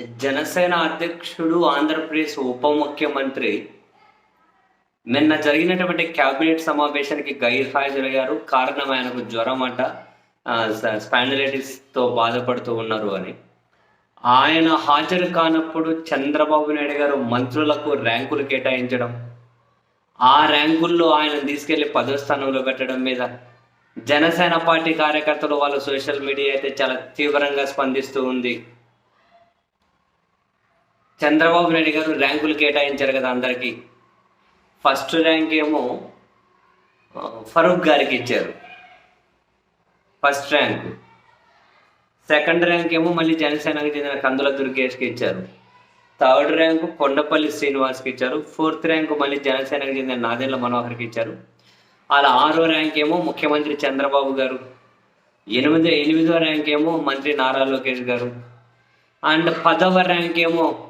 జనసేన అధ్యక్షుడు ఆంధ్రప్రదేశ్ ఉప ముఖ్యమంత్రి. నిన్న జరిగినటువంటి క్యాబినెట్ సమావేశానికి గైర్హాజరయ్యారు. కారణం ఆయనకు జ్వరం అంట. స్పాండిలైటిస్తో బాధపడుతూ ఉన్నారు అని. ఆయన హాజరు కానప్పుడు చంద్రబాబు నాయుడు గారు మంత్రులకు ర్యాంకులు కేటాయించడం. ఆ ర్యాంకుల్లో ఆయన తీసుకెళ్ళి పదో స్థానంలో పెట్టడం మీద. జనసేన పార్టీ కార్యకర్తలు వాళ్ళ సోషల్ మీడియా అయితే చాలా తీవ్రంగా స్పందిస్తూ ఉంది. చంద్రబాబు నాయుడు గారు ర్యాంకులు కేటాయించారు కదా అందరికీ. ఫస్ట్ ర్యాంక్ ఏమో ఫరూక్ గారికి ఇచ్చారు. First rank. సెకండ్ ర్యాంక్ ఏమో మళ్ళీ జనసేనకు చెందిన కందుల దుర్గేష్కి ఇచ్చారు. థర్డ్ ర్యాంక్ కొండపల్లి శ్రీనివాస్కి ఇచ్చారు. ఫోర్త్ ర్యాంక్ మళ్ళీ జనసేనకు చెందిన నాదెళ్ళ మనోహర్కి ఇచ్చారు. అలా ఆరో ర్యాంక్ ఏమో ముఖ్యమంత్రి చంద్రబాబు గారు. ఎనిమిదో ఎనిమిదో ర్యాంక్ ఏమో మంత్రి నారా లోకేష్ గారు. అండ్ పదవ ర్యాంక్ ఏమో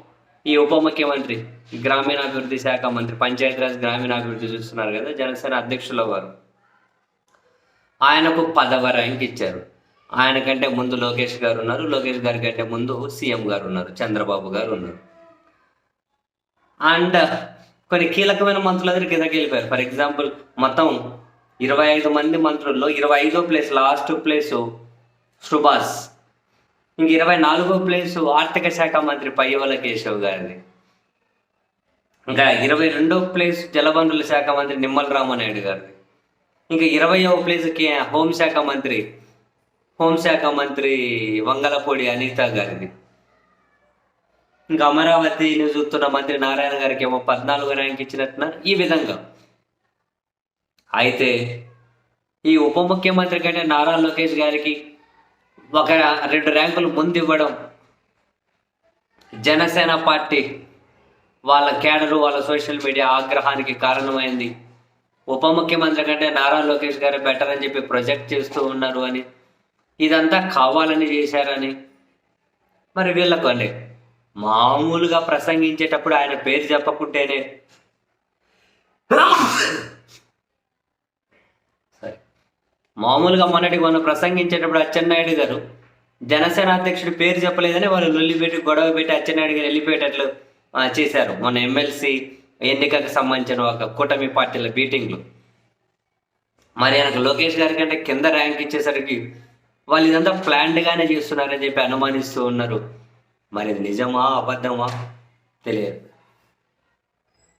ఈ ఉప ముఖ్యమంత్రి గ్రామీణాభివృద్ధి శాఖ మంత్రి పంచాయతీరాజ్ గ్రామీణాభివృద్ధి చూస్తున్నారు కదా జనసేన అధ్యక్షుల వారు. ఆయనకు పదవ ర్యాంక్ ఇచ్చారు. ఆయన కంటే ముందు లోకేష్ గారు ఉన్నారు లోకేష్ గారి కంటే ముందు సీఎం గారు ఉన్నారు చంద్రబాబు గారు ఉన్నారు. అండ్ కొన్ని కీలకమైన మంత్రుల దగ్గర కిందకి వెళ్ళిపోయారు. ఫర్ ఎగ్జాంపుల్ మొత్తం ఇరవై ఐదు మంది మంత్రుల్లో ఇరవై ఐదో ప్లేస్ లాస్ట్ ప్లేస్ సుభాష్. ఇంక ఇరవై నాలుగో ప్లేస్ ఆర్థిక శాఖ మంత్రి పయ్యవల కేశవ్ గారిది. ఇంకా ఇరవై రెండో ప్లేస్ జలవనరుల శాఖ మంత్రి నిమ్మల రామనాయుడు గారిది. ఇంకా ఇరవయో ప్లేస్ కే హోంశాఖ మంత్రి హోంశాఖ మంత్రి వంగలపూడి అనిత గారిది. ఇంకా అమరావతిని చూస్తున్న మంత్రి నారాయణ గారికి ఏమో పద్నాలుగు ర్యాంక్ ఇచ్చినట్టున్నారు ఈ విధంగా. అయితే ఈ ఉప ముఖ్యమంత్రి కంటే నారా లోకేష్ గారికి ఒక రెండు ర్యాంకులు ముందు ఇవ్వడం జనసేన పార్టీ వాళ్ళ క్యాడరు వాళ్ళ సోషల్ మీడియా ఆగ్రహానికి కారణమైంది. ఉప ముఖ్యమంత్రి కంటే నారా లోకేష్ గారు బెటర్ అని చెప్పి ప్రొజెక్ట్ చేస్తూ ఉన్నారు అని. ఇదంతా కావాలని చేశారని. మరి వీళ్ళకు అండి మామూలుగా ప్రసంగించేటప్పుడు ఆయన పేరు చెప్పకుంటేనే మామూలుగా మొన్నటి మనం ప్రసంగించేటప్పుడు అచ్చెన్నాయుడు గారు జనసేన అధ్యక్షుడి పేరు చెప్పలేదని వాళ్ళు లొల్లిపెట్టి గొడవ పెట్టి అచ్చెన్నాయుడు గారు వెళ్ళిపోయేటట్లు చేశారు. మన ఎమ్మెల్సీ ఎన్నికకు సంబంధించిన ఒక కూటమి పార్టీల మీటింగ్లు. మరి ఆయనకు లోకేష్ గారి కంటే కింద ర్యాంక్ ఇచ్చేసరికి వాళ్ళు ఇదంతా ప్లాన్డ్గానే చేస్తున్నారని చెప్పి అనుమానిస్తూ ఉన్నారు. మరి ఇది నిజమా అబద్ధమా? తెలియదు.